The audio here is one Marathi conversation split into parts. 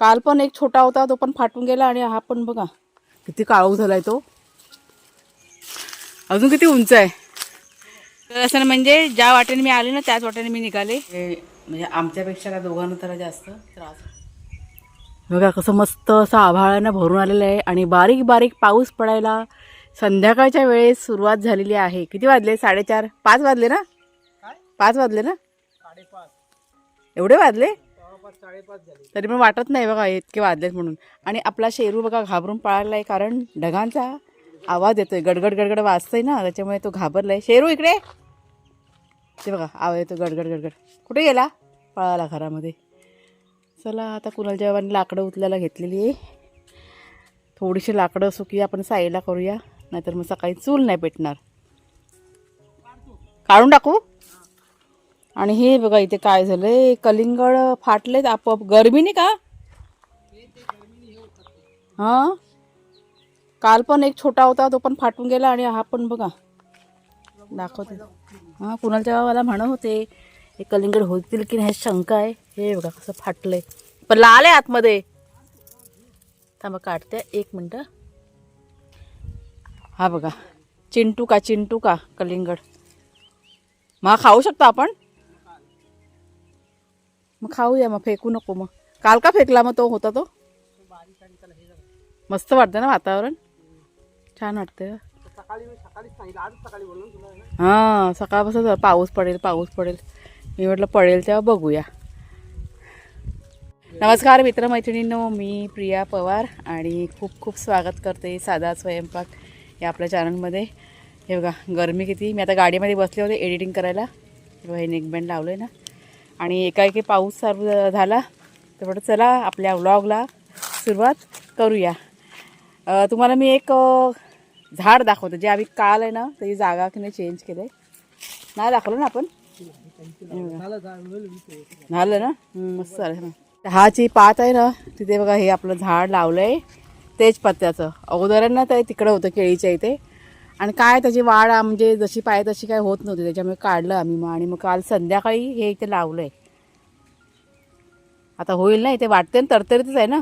काल पण एक छोटा होता तो पण फाटून गेला आणि हा पण बघा किती काळोख झालाय तो. अजून किती उंच आहे? तर असं ना म्हणजे ज्या वाटेने मी आले ना त्याच वाटेने मी निघाले. म्हणजे आमच्यापेक्षा का दोघांना तर जास्त त्रास बघा कसं मस्त असं आभाळानं भरून आलेलं आहे आणि बारीक बारीक पाऊस पडायला संध्याकाळच्या वेळेस सुरुवात झालेली आहे. किती वाजले? साडेचार पाच वाजले ना? पाच वाजले ना? एवढे वाजले? तरी पण वाटत नाही बघा इतके वाजलेत म्हणून. आणि आपला शेरू बघा घाबरून पळाला आहे कारण ढगांचा आवाज येतोय. गडगड गडगड वाजतोय ना त्याच्यामुळे तो घाबरलाय. शेरू इकडे! ते बघा आवाज येतो गडगड गडगड. कुठे गेला? पळाला घरामध्ये. चला आता कुणाल जेव्हा लाकडं उचलायला घेतलेली आहे. थोडीशी लाकडं सुकी आपण साईडला करूया नाहीतर मग सकाळी चूल नाही पेटणार. काढून टाकू? आणि हे बघा इथे काय झालंय? कलिंगड फाटलेत आपोआप. गरमीने का? हा? काल पण एक छोटा होता तो पण फाटून गेला आणि हा पण बघा. दाखवते. हा कुणालच्या मला म्हणत होते हे कलिंगड होतील की नाही? शंका आहे. हे बघा कसं फाटलंय. पण लाल आहे आतमध्ये. थांबा काढते. एक मिनटं. हा बघा. चिंटू का चिंटू का कलिंगड? मग हा खाऊ शकतो आपण? मग खाऊया मग फेकू नको मग. काल का फेकला मग तो होता तो. मस्त वाटतं ना वातावरण? छान वाटतं हां सकाळपासून पाऊस पडेल पाऊस पडेल. मी म्हटलं पडेल तेव्हा बघूया. नमस्कार मित्रमैत्रिणींनो मी प्रिया पवार आणि खूप खूप स्वागत करते साधा स्वयंपाक या आपल्या चॅनलमध्ये. हे बघा गरमी किती. मी आता गाडीमध्ये बसले होते एडिटिंग करायला. हे बघा हे नेकबँड लावलं आहे ना. आणि एकाएकी पाऊस चालू झाला तर म्हटलं चला आपल्या व्लॉगला सुरुवात करूया. तुम्हाला मी एक झाड दाखवतो. जे आम्ही काल आहे ना त्याची जागा की नाही चेंज केलं आहे नाही दाखवलं ना आपण? झालं ना? मस्त झालं. ना पात आहे ना तिथे बघा हे आपलं झाड लावलं आहे तेजपत्त्याचं अगोदरांना ते तिकडं होतं केळीच्या इथे. आणि काय त्याची वाढ म्हणजे जशी पाहिजे तशी काय होत नव्हती त्याच्यामुळे काढलं आम्ही मग. आणि मग काल संध्याकाळी हे इथे लावलं आहे आता होईल ना इथे वाटते ना तरतरीतच आहे ना?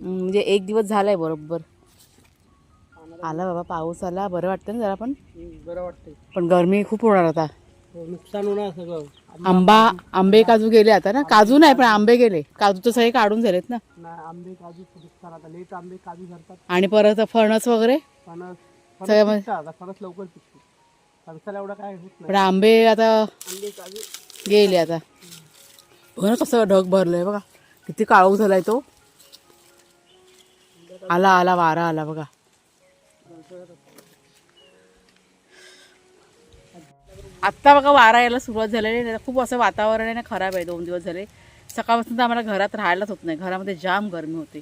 म्हणजे एक दिवस झालाय बरोबर. आला बाबा पाऊस आला बरं वाटतं ना जरा पण? बरं वाटतंय. पण गरमी खूप होणार आता. हो, नुकसान होणार सगळं. आंबा आंबे काजू गेले आता ना? काजू नाही पण आंबे गेले. काजू तर सगळे काढून झालेत ना? आंबे काजू नुकसान आता. लेट आंबे काजू धरतात. आणि परत फणस वगैरे? फणस. आता फणस लवकर पिकते. फणसाला एवढं काय होत नाही. पण आंबे आता आंबे काजू. गेले आता. बघ ना कसं ढग भरलंय बघा. किती काळोख झालाय तो. आला आला वारा आला बघा. आत्ता बघा वारा यायला सुरुवात झालेली आहे. खूप असं वातावरण आहे ना खराब आहे. दोन दिवस झाले. सकाळपासून तर आम्हाला घरात राहायलाच होत नाही. घरामध्ये जाम गरमी होती.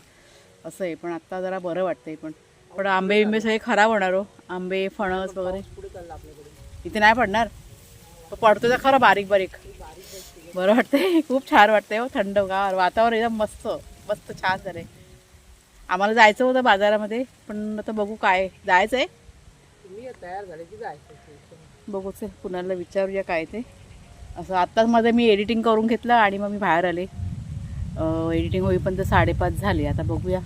असं आहे. पण आत्ता जरा बरं वाटतंय पण. पण आंबे बिंबे सगळे खराब होणार हो. आंबे फणस वगैरे. इथे नाही पडणार. पडतो तर खरं बारीक बारीक. बरं वाटतंय. खूप छान वाटतंय हो. थंड गार वातावरण एकदम मस्त. मस्त छान झालंय. आम्हाला जायचं होतं बाजारामध्ये पण आता बघू काय जायचं आहे तयार झाले की जायचं बघू कुणाला विचारूया काय ते. असं आत्ताच माझं मी एडिटिंग करून घेतलं आणि मग मी बाहेर आले. एडिटिंग होईपर्यंत साडेपाच झाले. आता बघूया.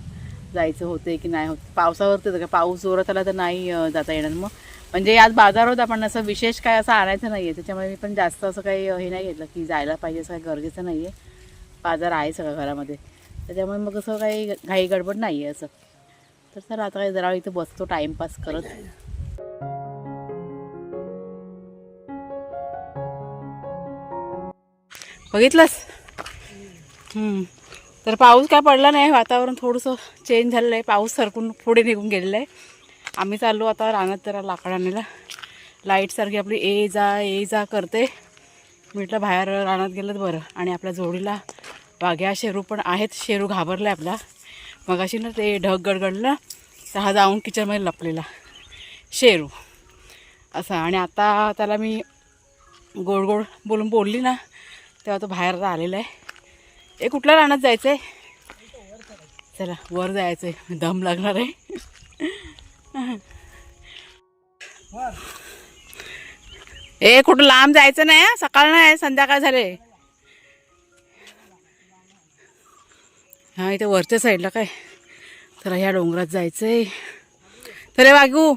जायचं होते की नाही होत? पावसावरती का पाऊस जोरात आला तर नाही जाता येणार. मग म्हणजे आज बाजार होता पण असं विशेष काय असं आणायचं नाही आहे त्याच्यामुळे मी पण जास्त असं काही हे नाही घेतलं की जायला पाहिजे असं काही गरजेचं नाही आहे बाजार आहे सगळं घरामध्ये. त्याच्यामुळे मग असं काही घाई गडबड नाही आहे असं. तर सर आता काही जरा इथं बसतो टाईमपास करत. बघितलंस? हम्म. तर पाऊस काय पडला नाही वातावरण थोडंसं चेंज झालेलं आहे. पाऊस सरकून पुढे निघून गेलेला आहे. आम्ही चाललो आता रानात जरा लाकड आणायला. लाईटसारखी आपली ए जा ए जा करते. म्हटलं बाहेर रानात गेलं बरं. आणि आपल्या जोडीला वाघ्या शेरू पण आहेत. शेरू घाबरला आपला. मगाशी ना ते ढग गडगडलं. तर हा जाऊन किचनमध्ये लपलेला. शेरू. असा. आणि आता त्याला मी गोड गोड बोलून बोलली ना तेव्हा तो बाहेर आलेला आहे. ए कुठल्या रानात जायचं आहे चला वर जायचं आहे दम लागणार आहे. ए कुठं लांब जायचं नाही सकाळ नाही संध्याकाळ झाले. हा इथे वरच्या साईडला काय? तर ह्या डोंगरात जायचं आहे तर वागू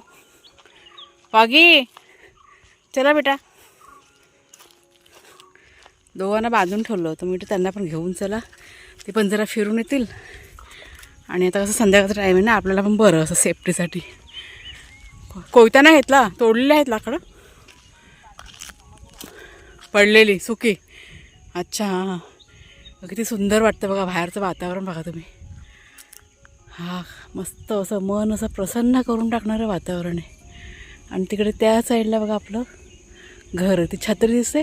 वागी चला बेटा. दोघांना बांधून ठेवलं होतं. मी त्यांना पण घेऊन चला. ते पण जरा फिरून येतील. आणि आता कसं संध्याकाळचा टाईम आहे ना आपल्याला पण बरं असं सेफ्टीसाठी कोयता नाही घेतला तोडलेले आहेत लाकडं. पडलेली सुकी. अच्छा हां. किती सुंदर वाटतं बघा बाहेरचं वातावरण बघा तुम्ही. हा मस्त असं मन असं प्रसन्न करून टाकणारं वातावरण आहे. आणि तिकडे त्या साईडला बघा आपलं घर ती छत्री दिसते.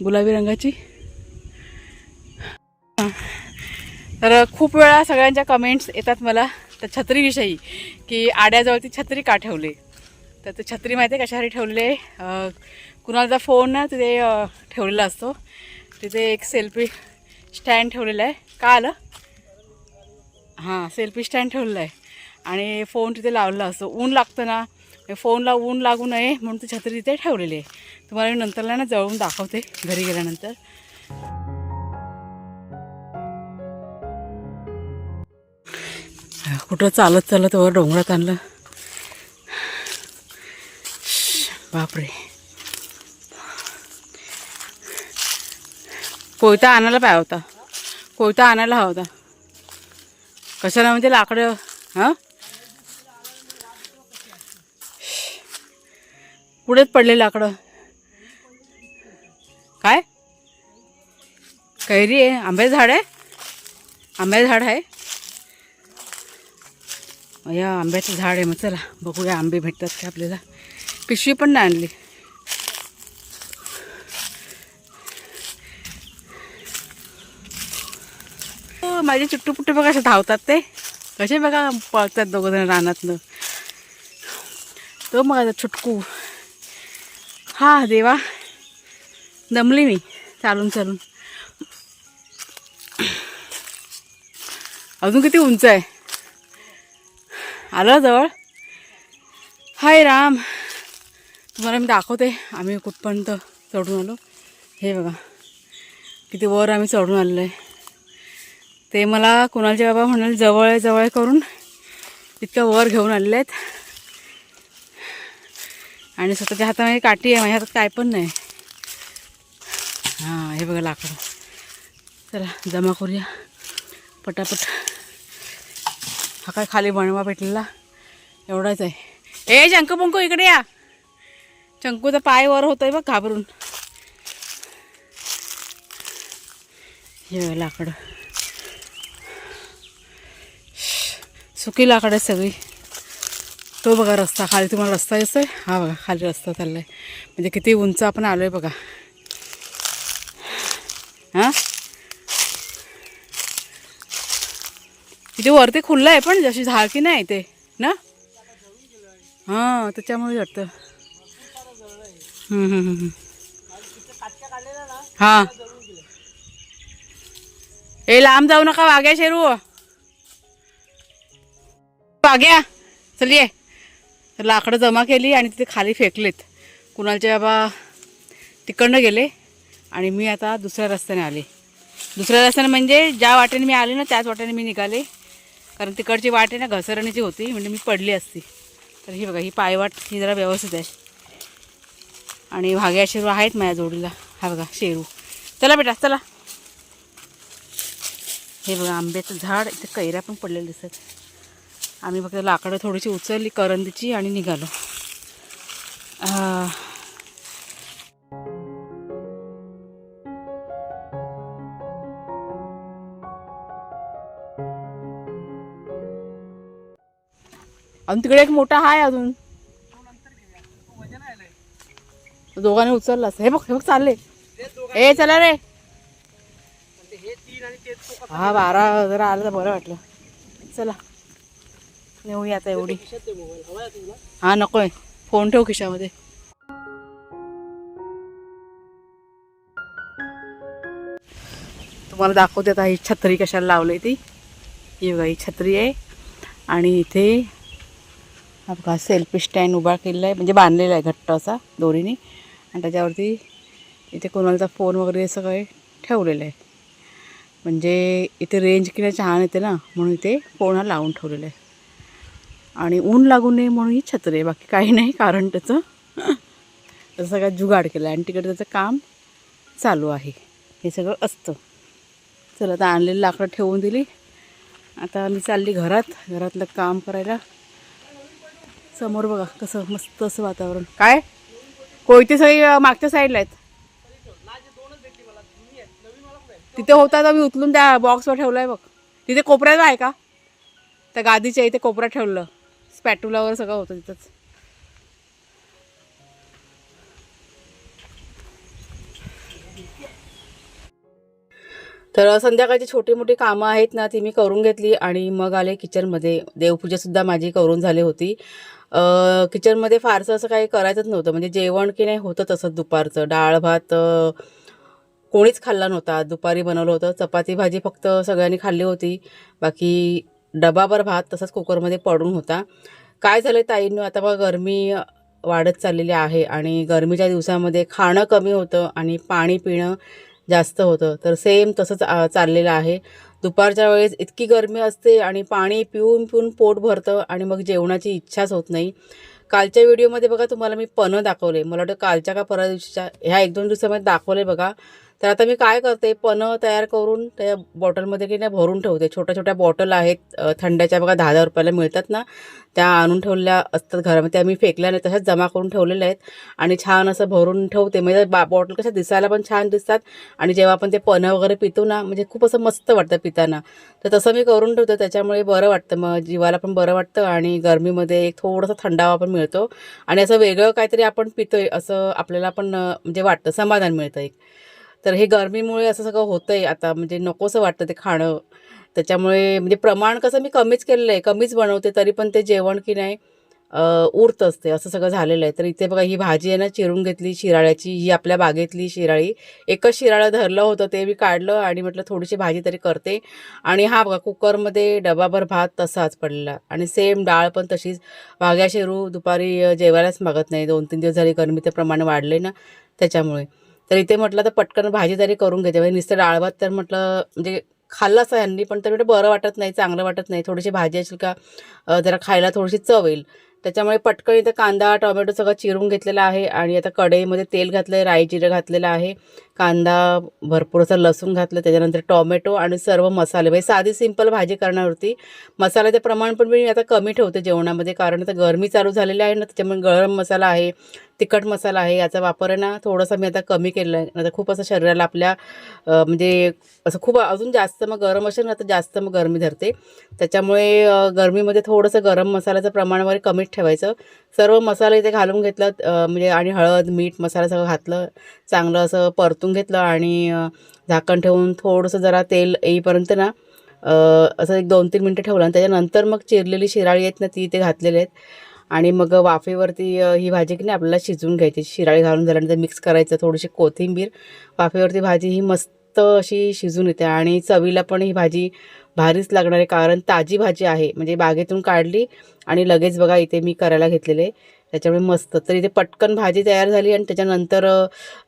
गुलाबी रंगाची? हां. तर खूप वेळा सगळ्यांच्या कमेंट्स येतात मला त्या छत्रीविषयी की आड्याजवळ ती छत्री का ठेवली? तर ते छत्री माहिती आहे कशासाठी ठेवले? कुणाचा फोन ना तिथे ठेवलेला असतो. तिथे एक सेल्फी स्टँड ठेवलेला आहे. का आलं? हां सेल्फी स्टँड ठेवलेला आहे. आणि फोन तिथे लावलेला असतो. ऊन लागतं ना फोनला ऊन लागू नये म्हणून ती छत्री तिथे ठेवलेली आहे. तुम्हाला मी नंतरला ना जळून दाखवते घरी गेल्यानंतर. कुठं चालत चालत वर डोंगरात आणलं. बापरे. कोयता आणायला पाहिजे होता. कोयता आणायला हवा होता. कशाला म्हणजे लाकडं हां? पुढेच पडले लाकडं काय? कैरी आहे. आंबे झाड आहे? आंब्याचं झाड आहे? या आंब्याचं झाड आहे मग चला बघूया आंबे भेटतात का आपल्याला. पिशवी पण नाही आणली. हो, माझे चुट्टू पुट्टू बघा असे धावतात ते. कसे बघा पळतात दोघं जण रानातनं. तो मग आता छुटकू. हा देवा. दमली मी. चालून चालून. अजून किती उंच आहे? आलं जवळ? हाय राम. तुम्हाला मी दाखवते. आम्ही कुठपर्यंत चढून आलो? हे बघा. किती वर आम्ही चढून आलेलो आहे. ते मला कुणालचे बाबा म्हणाले जवळ आहे जवळ करून इतक्या वर घेऊन आलेले आहेत. आणि स्वतःच्या हातामध्ये काठी आहे माझ्या हातात काय पण नाही. हां हे बघा लाकडं. चला जमा करूया. पटापट. हा काय खाली बनवा भेटलेला? एवढाच आहे. ए शंकू पंकू इकडे या. शंकूचा पाय वर होतोय बघ घाबरून. हे लाकडं. सुकी लाकडं आहे सगळी. तो बघा रस्ता खाली तुम्हाला रस्ता दिसतोय? हा बघा खाली रस्ता चाललाय. म्हणजे किती उंच आपण आहे बघा. हां? इथे वरती खुल्लं आहे पण जशी झाडकी नाही ते ना? हां त्याच्यामुळे वाटतं. हम्म, हां. ए लांब जाऊ नका वाग्या शेरू. वाग्या चल ये. तर लाकडं जमा केली आणि तिथे खाली फेकलेत. कुणालचे बाबा तिकडनं गेले आणि मी आता दुसऱ्या रस्त्याने आले. दुसऱ्या रस्त्याने म्हणजे ज्या वाटेने मी आले ना त्याच वाटेने मी निघाले. कारण तिकडची वाट आहे ना घसरणीची होती म्हणजे मी पडली असती. तर ही बघा ही पायवाट ही जरा व्यवस्थित आहे. आणि भाग्या शेरू आहेत माझ्या जोडीला. हा बघा शेरू. चला बेटा चला. हे बघा आंब्याचं झाड इथे कैऱ्या पण पडलेल्या दिसत आम्ही फक्त लाकडं थोडीशी उचलली करंदीची आणि निघालो. अजून तिकडे एक मोठा आहे अजून. दोघांनी उचललास हे बघ हे बघ चालले. ए चला रे. हा बारा जरा आलं तर बरं वाटलं. चला. नेऊया आता एवढी. हा नकोय. फोन ठेव खिशामध्ये. तुम्हाला दाखवते आता ही छत्री कशाला लावली ती. ही बघा ही छत्री आहे. आणि इथे हा बघा सेल्फी स्टँड उभा केलेला आहे. म्हणजे बांधलेला आहे घट्ट असा दोरीने. आणि त्याच्यावरती इथे कोणाचा फोन वगैरे सगळे ठेवलेलं आहे. म्हणजे इथे रेंज की नाही छान येते ना म्हणून इथे पोणा लावून ठेवलेलं आहे. आणि ऊन लागू नये म्हणून ही छत्री आहे. बाकी काही नाही कारण त्याचं तसं सगळ्यात जुगाड केला आहे आणि तिकडे त्याचं काम चालू आहे. हे सगळं असतं. चला आता आणलेली लाकडं ठेवून दिली. आता मी चालली घरात. घरातलं काम करायला. समोर बघा कसं मस्त असं वातावरण. काय? कोयते सगळी मागच्या साईडला आहेत. तिथे होता तर मी उचलून त्या बॉक्सवर आहे बघ. तिथे कोपऱ्याचा आहे का? त्या गादीच्या इथे कोपरा ठेवलं. स्पॅटुलावर सगळं होतं तिथंच. तर संध्याकाळची छोटी मोठी कामं आहेत ना ती मी करून घेतली आणि मग आले किचनमध्ये. देवपूजासुद्धा माझी करून झाली होती. किचनमध्ये फारसं असं काही करायचंच नव्हतं. म्हणजे जेवण की नाही होतं तसंच दुपारचं. डाळ भात कोणीच खाल्ला नव्हता. दुपारी बनवलं होतं. चपाती भाजी फक्त सगळ्यांनी खाल्ली होती. बाकी डबाभर भात तसाच कुकरमध्ये पडून होता. काय झालं ताईंनो आता बघा गरमी वाढत चाललेली आहे आणि गरमीच्या दिवसामध्ये खाणं कमी होतं आणि पाणी पिणं जास्त होतं. तर सेम तसंच चाललेलं आहे. दुपारच्या वेळेस इतकी गरमी असते आणि पाणी पिऊन पिऊन पोट भरतं आणि मग जेवणाची इच्छाच होत नाही. कालच्या व्हिडिओमध्ये बघा तुम्हाला मी पनं दाखवले मला वाटतं कालच्या का परवा दिवशीच्या ह्या एक दोन दिवसामध्ये दाखवले बघा. तर आता मी काय करते पनं तयार करून त्या बॉटलमध्ये की नाही भरून ठेवते. छोट्या छोट्या बॉटल आहेत थंड्याच्या बघा दहा दहा रुपयाला मिळतात ना त्या आणून ठेवलेल्या असतात घरामध्ये. त्या मी फेकल्या नाही तशाच जमा करून ठेवलेल्या आहेत आणि छान असं भरून ठेवते. म्हणजे बा बॉटल कशा दिसायला पण छान दिसतात आणि जेव्हा आपण ते पनं वगैरे पितो ना म्हणजे खूप असं मस्त वाटतं पिताना. तर तसं मी करून ठेवतो त्याच्यामुळे बरं वाटतं. मग जीवाला पण बरं वाटतं आणि गरमीमध्ये एक थोडासा थंडावा पण मिळतो आणि असं वेगळं काहीतरी आपण पितोय असं आपल्याला पण म्हणजे वाटतं समाधान मिळतं एक. तर हे गरमीमुळे असं सगळं होतं आहे आता म्हणजे नकोसं वाटतं ते खाणं. त्याच्यामुळे म्हणजे प्रमाण कसं मी कमीच केलेलं आहे कमीच बनवते तरी पण ते जेवण की नाही उरत असते असं सगळं झालेलं आहे. तर इथे बघा ही भाजी आहे ना चिरून घेतली शिराळ्याची ही आपल्या बागेतली शिराळी. एकच शिराळं धरलं होतं ते मी काढलं आणि म्हटलं थोडीशी भाजी तरी करते. आणि हा बघा कुकरमध्ये डबाभर भात तसाच पडलेला. आणि सेम डाळ पण तशीच. वाघ्या शेरू दुपारी जेवायलाच मागत नाही. दोन तीन दिवस झाली गरमीचे प्रमाण वाढले ना त्याच्यामुळे. तर इथे म्हटलं तर पटकन भाजी तरी करून घेते. म्हणजे नुसतं डाळ भात तर म्हटलं म्हणजे खाल्लं असं ह्यांनी पण तरी बरं वाटत नाही चांगलं वाटत नाही. थोडीशी भाजी असेल का जरा खायला थोडीशी चव येईल. त्याच्यामुळे पटकन इथं कांदा टोमॅटो सगळं चिरून घेतलेला आहे. आणि आता कढईमध्ये तेल घातलं आहे राई जिरं घातलेलं आहे. कांदा भरपूर असं लसूण घातलं त्याच्यानंतर टोमॅटो आणि सर्व मसाले. म्हणजे साधी सिंपल भाजी करणार होती मसाल्याचं प्रमाण पण मी आता कमी ठेवते जेवणामध्ये कारण आता गरमी चालू झालेली आहे ना त्याच्यामुळे गरम मसाला आहे तिखट मसाला आहे याचा वापर आहे ना थोडासा मी आता कमी केला आहे. आता खूप असं शरीराला आपल्या म्हणजे असं खूप अजून जास्त मग गरम असेल ना तर जास्त मग गरमी धरते. त्याच्यामुळे गरमीमध्ये थोडंसं गरम मसाल्याचं प्रमाण वगैरे कमीच ठेवायचं. सर्व मसाला इथे घालून घेतलं म्हणजे आणि हळद मीठ मसाला सगळं घातलं चांगलं असं परतून घेतलं आणि झाकण ठेवून थोडंसं जरा तेल येईपर्यंत ना असं एक दोन तीन मिनटं ठेवलं आणि त्याच्यानंतर मग चिरलेली शिराळी आहेत ना ती इथे घातलेली आहेत. आणि मग वाफेवरती ही भाजी की नाही आपल्याला शिजवून घ्यायची. शिराळी घालून झाल्यानंतर मिक्स करायचं थोडीशी कोथिंबीर. वाफेवरती भाजी ही मस्त अशी शिजून येते आणि चवीला पण ही भाजी भारीच लागणार आहे कारण ताजी भाजी आहे. म्हणजे बागेतून काढली आणि लगेच बघा इथे मी करायला घेतलेले. त्याच्यामुळे मस्त. तर इथे पटकन भाजी तयार झाली आणि त्याच्यानंतर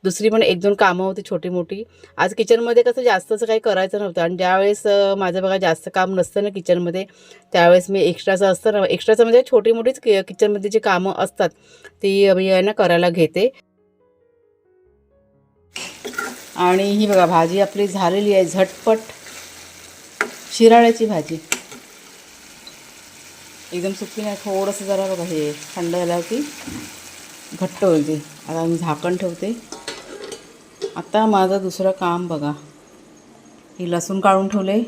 दुसरी पण एक दोन कामं होती छोटी मोठी आज किचनमध्ये कसं जास्त असं काही करायचं नव्हतं आणि ज्यावेळेस माझं बघा जास्त काम नसतं ना किचनमध्ये त्यावेळेस मी एक्स्ट्राचं असतं ना एक्स्ट्राचं म्हणजे छोटी मोठीच कि किचनमध्ये जी कामं असतात ती मी आहे ना करायला घेते. आणि ही बघा भाजी आपली झालेली आहे झटपट. शिराळ्याची भाजी. एकदम सुकी नाही थोडंसं जरा बघा हे थंड झाल्यावरती घट्ट होईल ते. आता मी झाकण ठेवते. आता माझं दुसरं काम बघा. हे लसूण काढून ठेवले.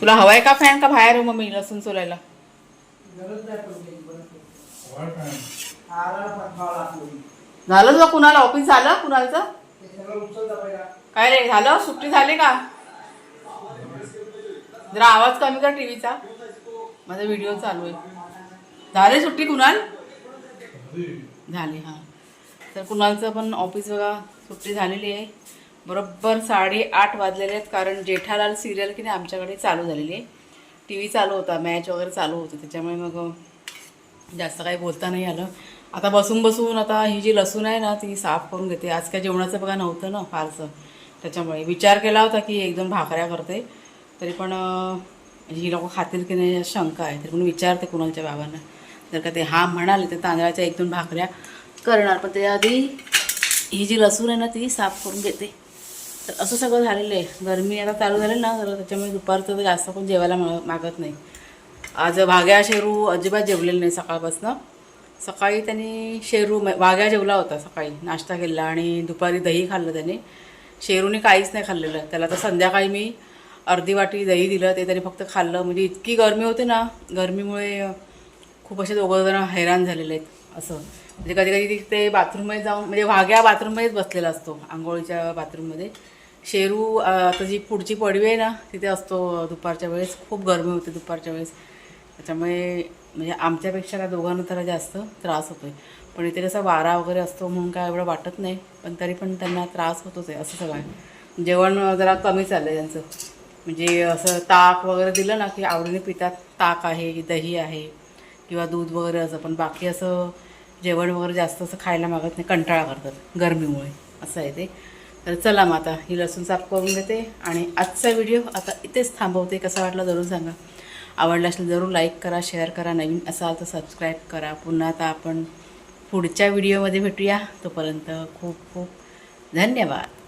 तुला हवाय का फॅन का बाहेर मग मम्मी लसूण सोलायला? झालं तुला कुणाला? ऑफिस झालं कुणालचं? काय रे झालं? सुट्टी झाली का? जरा आवाज कमी कर टीव्हीचा. माझा व्हिडिओ चालू आहे. झाले सुट्टी कुणाल? झाली हां. तर कुणालचं पण ऑफिस बघा सुट्टी झालेली आहे. बरोबर साडेआठ वाजलेले आहेत कारण जेठालाल सिरियल की नाही आमच्याकडे चालू झालेली आहे. टी व्ही चालू होता मॅच वगैरे चालू होतं त्याच्यामुळे मग जास्त काही बोलता नाही आलं. आता बसून बसून आता ही जी लसूण आहे ना ती साफ करून घेते. आज काय जेवणाचं बघा नव्हतं ना फारसं. त्याच्यामुळे विचार केला होता की एकदम भाकऱ्या करते. तरी पण म्हणजे ही लोक खातील की नाही शंका आहे. तरी पण विचारते कुणालच्या बाबांना. जर का ते हा म्हणाले तर तांदळाच्या एक दोन भाकऱ्या करणार. पण त्याआधी ही जी लसूण आहे ना ती साफ करून घेते. तर असं सगळं झालेलं आहे. गरमी आता चालू झाली ना तर त्याच्यामुळे दुपारचं तर जास्त पण जेवायला मा- मागत नाही. आज भाग्या शेरू अजिबात जेवलेलं नाही सकाळपासून. सकाळी त्यांनी शेरू म- वाघ्या जेवला होता सकाळी. नाश्ता केला आणि दुपारी दही खाल्लं त्याने. शेरूने काहीच नाही खाल्लेलं. त्याला तर संध्याकाळी मी अर्धी वाटी दही दिलं ते तरी फक्त खाल्लं. म्हणजे इतकी गरमी होते ना गरमीमुळे खूप असे दोघं हैराण झालेले आहेत असं. म्हणजे कधी कधी ते बाथरूममध्ये जाऊन म्हणजे वाघ्या बाथरूममध्येच बसलेला असतो आंघोळीच्या बाथरूममध्ये. शेरू आता जी पुढची पडवी आहे ना तिथे असतो दुपारच्या वेळेस. खूप गरमी होते दुपारच्या वेळेस. त्याच्यामुळे म्हणजे आमच्यापेक्षा त्या दोघांना त्याला जास्त त्रास होतो आहे पण इथे कसं वारा वगैरे असतो म्हणून काय एवढं वाटत नाही पण तरी पण त्यांना त्रास होतोच आहे असं सगळं जेवण जरा कमी चाललं आहे त्यांचं. म्हणजे असं ताक वगैरे दिलं ना की आवडीने पितात. ताक आहे दही आहे किंवा दूध वगैरे असं. पण बाकी असं जेवण वगैरे जास्त असं खायला मागत नाही. कंटाळा करतात गरमीमुळे. असं आहे ते. तर चला मग आता ही लसूण साफ करून घेते आणि आजचा व्हिडिओ आता इथेच थांबवते. कसा वाटला जरूर सांगा. आवडला असेल जरूर लाईक करा शेअर करा. नवीन असाल तर सबस्क्राईब करा. पुन्हा आता आपण पुढच्या व्हिडिओमध्ये भेटूया. तोपर्यंत खूप खूप धन्यवाद.